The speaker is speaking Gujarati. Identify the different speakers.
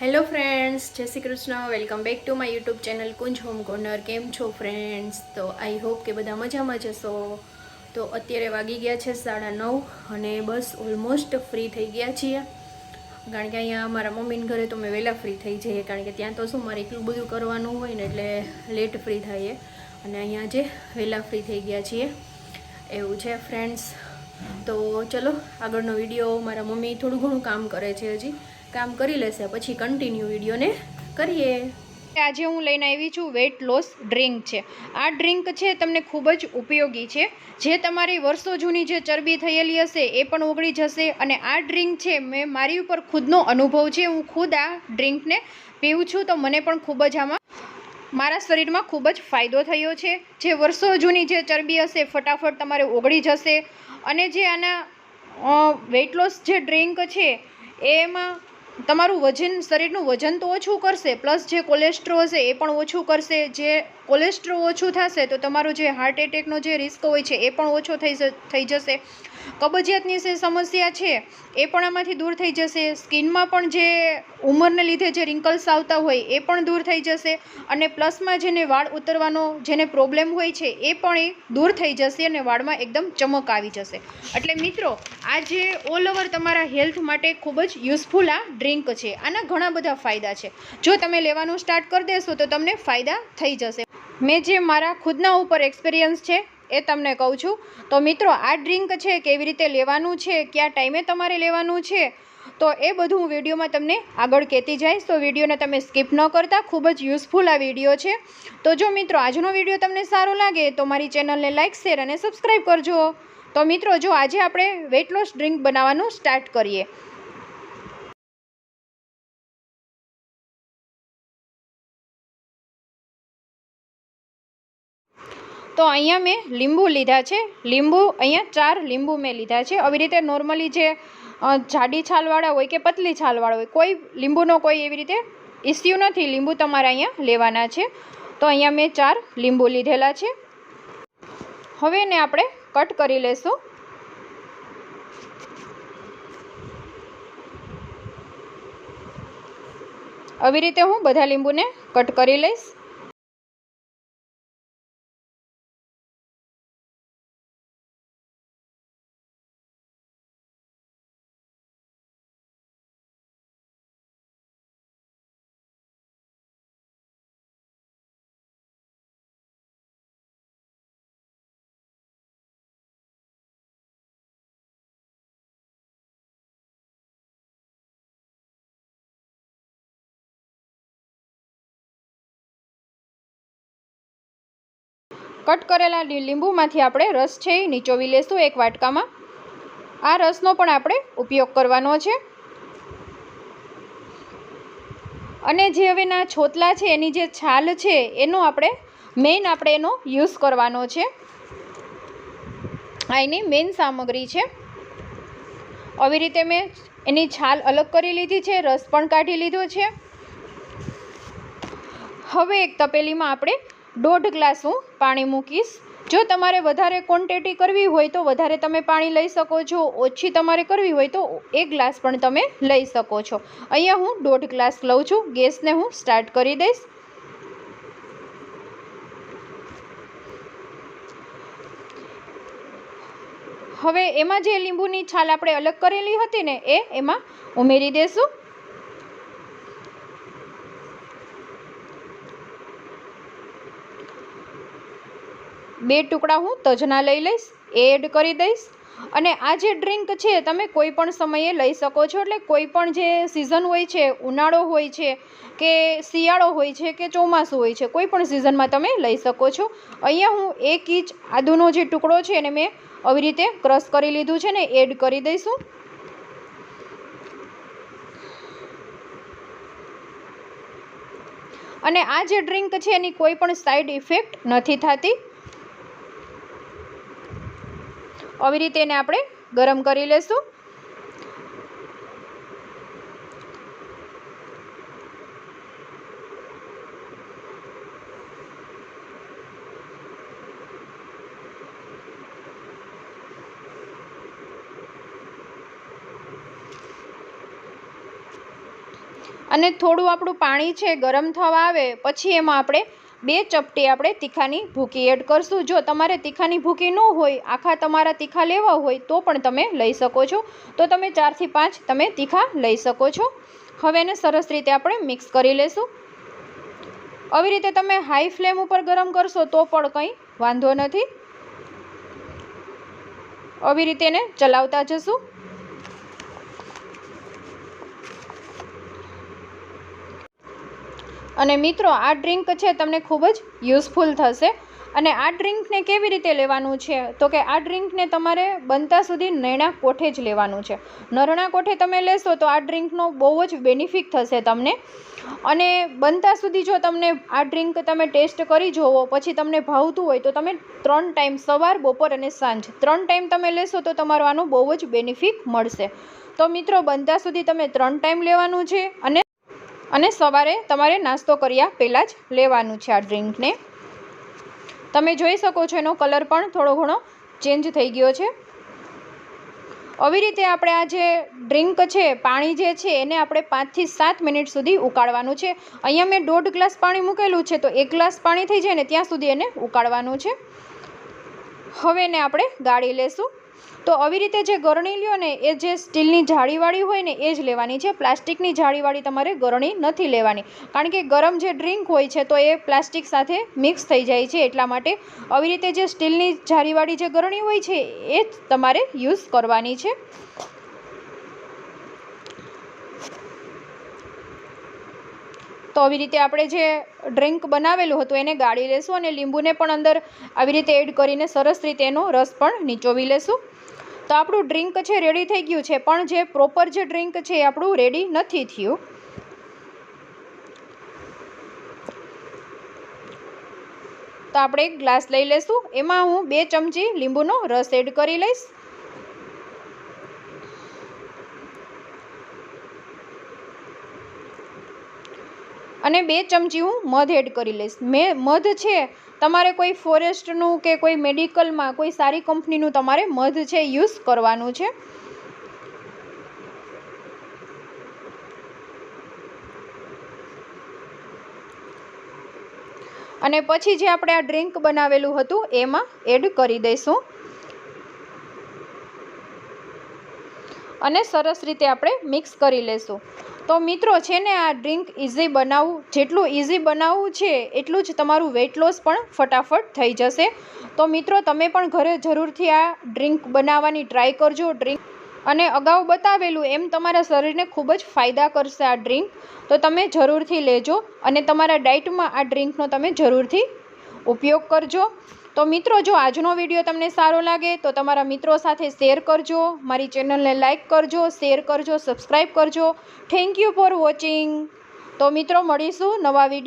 Speaker 1: હેલો ફ્રેન્ડ્સ, જય Shri Krishna. Welcome back to my YouTube channel Kunj home corner. કેમ છો ફ્રેન્ડ્સ? તો આઈ હોપ કે બધા મજામાં જશો તો અત્યારે વાગી ગયા છે સાડા નવ અને બસ ઓલમોસ્ટ ફ્રી થઈ ગયા છીએ. કારણ કે અહીંયા મારા મમ્મીને ઘરે તો મેં વહેલા ફ્રી થઈ જઈએ. કારણ કે ત્યાં તો શું મારે એટલું બધું કરવાનું હોય ને એટલે લેટ ફ્રી થઈએ. અને અહીંયા જે વહેલા ફ્રી થઈ ગયા છીએ, એવું છે ફ્રેન્ડ્સ. તો ચલો આગળનો વીડિયો. મારા મમ્મી થોડું ઘણું કામ કરે છે હજી. કામ કરી લેશે, પછી કન્ટિન્યુ વિડીયોને કરીએ. આજે હું લઈને આવી છું વેટ લોસ ડ્રિંક છે. આ ડ્રિંક છે તમને ખૂબ જ ઉપયોગી છે. જે તમારી વર્ષો જૂની જે ચરબી થયેલી હશે એ પણ ઓગળી જશે અને આ ડ્રિંક છે મેં મારી ઉપર ખુદનો અનુભવ છે. હું ખુદ આ ડ્રિંકને પીવું છું તો મને પણ ખૂબ જ આમાં મારા શરીરમાં ખૂબ જ ફાયદો થયો છે. જે વર્ષો જૂની જે ચરબી હશે ફટાફટ તમારે ઓગળી જશે અને જે આના વેટ લોસ જે ડ્રિંક છે, એમાં તમારું વજન, શરીરનું વજન તો ઓછું કરશે, પ્લસ જે કોલેસ્ટ્રોલ હશે એ પણ ઓછું કરશે. જે કોલેસ્ટ્રોલ ઓછું થશે તો તમારું જે હાર્ટ એટેકનો જે રિસ્ક હોય છે એ પણ ઓછો થઈ થઈ જશે. કબજિયાતની જે સમસ્યા છે એ પણ આમાંથી દૂર થઈ જશે. સ્કિનમાં પણ જે ઉંમરને લીધે જે રિંકલ્સ આવતા હોય એ પણ દૂર થઈ જશે અને પ્લસમાં જેને વાળ ઉતરવાનો જેને પ્રોબ્લેમ હોય છે એ પણ એ દૂર થઈ જશે અને વાળમાં એકદમ ચમક આવી જશે. એટલે મિત્રો, આ જે ઓલ ઓવર તમારા હેલ્થ માટે ખૂબ જ યુઝફુલ આ ડ્રિંક છે, આના ઘણા બધા ફાયદા છે. જો તમે લેવાનું સ્ટાર્ટ કરી દેશો તો તમને ફાયદા થઈ જશે. મેં જે મારા ખુદના ઉપર એક્સપિરિયન્સ છે, એ તમને કહું છું. તો મિત્રો, આ ડ્રિંક છે, કેવી રીતે લેવાનું છે, કયા ટાઈમે તમારે લેવાનું છે, તો એ બધું હું વિડીયોમાં તમને આગળ કહેતી જઈશ. તો વિડીયોને તમે સ્કીપ ન કરતા, ખૂબ જ યુઝફુલ આ વીડિયો છે. તો જો મિત્રો, આજનો વીડિયો તમને સારો લાગે, તો મારી ચેનલને લાઇક શેર અને સબસ્ક્રાઈબ કરજો. તો મિત્રો, જો આજે આપણે વેટ લોસ ડ્રિંક બનાવવાનું સ્ટાર્ટ કરીએ. તો અહીંયા મેં લીંબુ લીધા છે. લીંબુ અહીંયા ચાર લીંબુ મેં લીધા છે. આવી રીતે નોર્મલી જે જાડી છાલવાળા હોય કે પતલી છાલવાળા હોય, કોઈ લીંબુનો કોઈ એવી રીતે ઇસ્યુ નથી. લીંબુ તમારે અહીંયા લેવાના છે. તો અહીંયા મેં ચાર લીંબુ લીધેલા છે. હવે એને આપણે કટ કરી લેશું. આવી રીતે હું બધા લીંબુને કટ કરી લઈશ. કટ કરેલા લીંબુમાંથી આપણે રસ છે એ નીચોવી લેશું એક વાટકામાં. આ રસનો પણ આપણે ઉપયોગ કરવાનો છે. અને જે હવેના છોતલા છે, એની જે છાલ છે, એનો આપણે મેઇન આપણે એનો યુઝ કરવાનો છે. આ એની મેઇન સામગ્રી છે. આવી રીતે મેં એની છાલ અલગ કરી લીધી છે, રસ પણ કાઢી લીધો છે. હવે એક તપેલીમાં આપણે દોઢ ગ્લાસ હું પાણી મૂકીશ. જો તમારે વધારે ક્વોન્ટિટી કરવી હોય તો વધારે તમે પાણી લઈ શકો છો. ઓછી તમારે કરવી હોય તો એક ગ્લાસ પણ તમે લઈ શકો છો. અહીંયા હું દોઢ ગ્લાસ લઉં છું. ગેસને હું સ્ટાર્ટ કરી દઈશ. હવે એમાં જે લીંબુની છાલ આપણે અલગ કરેલી હતી ને, એ એમાં ઉમેરી દેશું. બે ટુકડા હું તજના લઈ લઈશ એ એડ કરી દઈશ. અને આ જે ડ્રિંક છે, તમે કોઈ પણ સમયે લઈ શકો છો. એટલે કોઈ પણ જે સિઝન હોય છે, ઉનાળો હોય છે, કે શિયાળો હોય છે, કે ચોમાસું હોય છે, કોઈ પણ સિઝનમાં તમે લઈ શકો છો. અહીંયા હું એક ઇંચ આદુનો જે ટુકડો છે, એને મેં આવી રીતે ક્રશ કરી લીધું છે ને એડ કરી દઈશું. અને આ જે ડ્રિંક છે, એની કોઈ પણ સાઈડ ઇફેક્ટ નથી થતી. આવી રીતે એને આપણે ગરમ કરી લેશું. અને થોડું આપણું પાણી છે ગરમ થવા આવે, પછી એમાં આપણે બે ચપટી આપણે તીખાની ભૂકી એડ કરશું. જો તમારે તીખાની ભૂકી ન હોય, આખા તમારા તીખા લેવા હોય, તો પણ તમે લઈ શકો છો. તો તમે ચારથી પાંચ તમે તીખા લઈ શકો છો. હવે એને સરસ રીતે આપણે મિક્સ કરી લેશું. આવી રીતે તમે હાઈ ફ્લેમ ઉપર ગરમ કરશો તો પણ કંઈ વાંધો નથી. આવી રીતે એને ચલાવતા જશું. અને મિત્રો, આ ડ્રિંક છે તમને ખૂબ જ યુઝફુલ થશે. અને આ ડ્રિંકને કેવી રીતે લેવાનું છે? તો કે આ ડ્રિંકને તમારે બનતા સુધી નરણા કોઠે જ લેવાનું છે. નરણા કોઠે તમે લેશો તો આ ડ્રિંકનો બહુ જ બેનિફિટ થશે તમને. અને બનતા સુધી જો તમને આ ડ્રિંક તમે ટેસ્ટ કરી જોવો, પછી તમને ભાવતું હોય તો તમે ત્રણ ટાઈમ સવાર, બપોર અને સાંજ, ત્રણ ટાઈમ તમે લેશો તો તમારો આનો બહુ જ બેનિફિટ મળશે. તો મિત્રો, બનતા સુધી તમે ત્રણ ટાઈમ લેવાનું છે અને અને સવારે તમારે નાસ્તો કર્યા પહેલાં જ લેવાનું છે આ ડ્રિંકને. તમે જોઈ શકો છો એનો કલર પણ થોડો ઘણો ચેન્જ થઈ ગયો છે. આવી રીતે આપણે આ જે ડ્રિંક છે, પાણી જે છે, એને આપણે પાંચથી સાત મિનિટ સુધી ઉકાળવાનું છે. અહીંયા મેં દોઢ ગ્લાસ પાણી મૂકેલું છે, તો એક ગ્લાસ પાણી થઈ જાય ને ત્યાં સુધી એને ઉકાળવાનું છે. હવે એને આપણે ગાળી લેશું. તો આવી રીતે જે ગરણી લ્યો ને એ જે સ્ટીલની જાળીવાળી હોય ને એ જ લેવાની છે. પ્લાસ્ટિકની જાળીવાળી તમારે ગરણી નથી લેવાની. કારણ કે ગરમ જે ડ્રિંક હોય છે તો એ પ્લાસ્ટિક સાથે મિક્સ થઈ જાય છે. એટલા માટે આવી રીતે જે સ્ટીલની જાળીવાળી જે ગરણી હોય છે એ જ તમારે યુઝ કરવાની છે. તો આવી રીતે આપણે જે ડ્રિંક બનાવેલું હતું એને ગાળી લેશું અને લીંબુને પણ અંદર આવી રીતે એડ કરીને સરસ રીતે એનો રસ પણ નીચોવી લેશું. તો આપણું ડ્રિંક છે રેડી થઈ ગયું છે, પણ જે પ્રોપર જે ડ્રિંક છે એ આપણું રેડી નથી થયું. તો આપણે એક ગ્લાસ લઈ લેશું, એમાં હું બે ચમચી લીંબુનો રસ એડ કરી લઈશ. અને બે ચમચી હું મધ એડ કરી લઈશ. મેં, મધ છે, તમારે કોઈ ફોરેસ્ટનું કે કોઈ મેડિકલમાં, કોઈ સારી કંપનીનું તમારે મધ છે, યુઝ કરવાનું છે. અને પછી જે આપણે આ ડ્રિંક બનાવેલું હતું, એમાં એડ કરી દઈશું. અને સરસ રીતે આપણે મિક્સ કરી લઈશું. તો મિત્રો છે ને આ ડ્રિંક ઇઝી બનાવવું જેટલું ઇઝી બનાવવું છે, એટલું જ તમારું વેઇટ લોસ પણ ફટાફટ થઈ જશે. તો મિત્રો, તમે પણ ઘરે જરૂરથી આ ડ્રિંક બનાવવાની ટ્રાય કરજો. ડ્રિંક અને અગાઉ બતાવેલું એમ તમારા શરીરને ખૂબ જ ફાયદા કરશે આ ડ્રિંક તો તમે જરૂરથી લેજો અને તમારા ડાયટમાં આ ડ્રિંકનો તમે જરૂરથી ઉપયોગ કરજો. તો મિત્રો, જો આજનો વીડિયો તમને સારો લાગે, તો તમારા મિત્રો સાથે શેર કરજો, મારી ચેનલને લાઇક કરજો, શેર કરજો, સબસ્ક્રાઈબ કરજો. થેન્ક યુ ફોર વોચિંગ તો મિત્રો, મળીશું નવા વીડિયો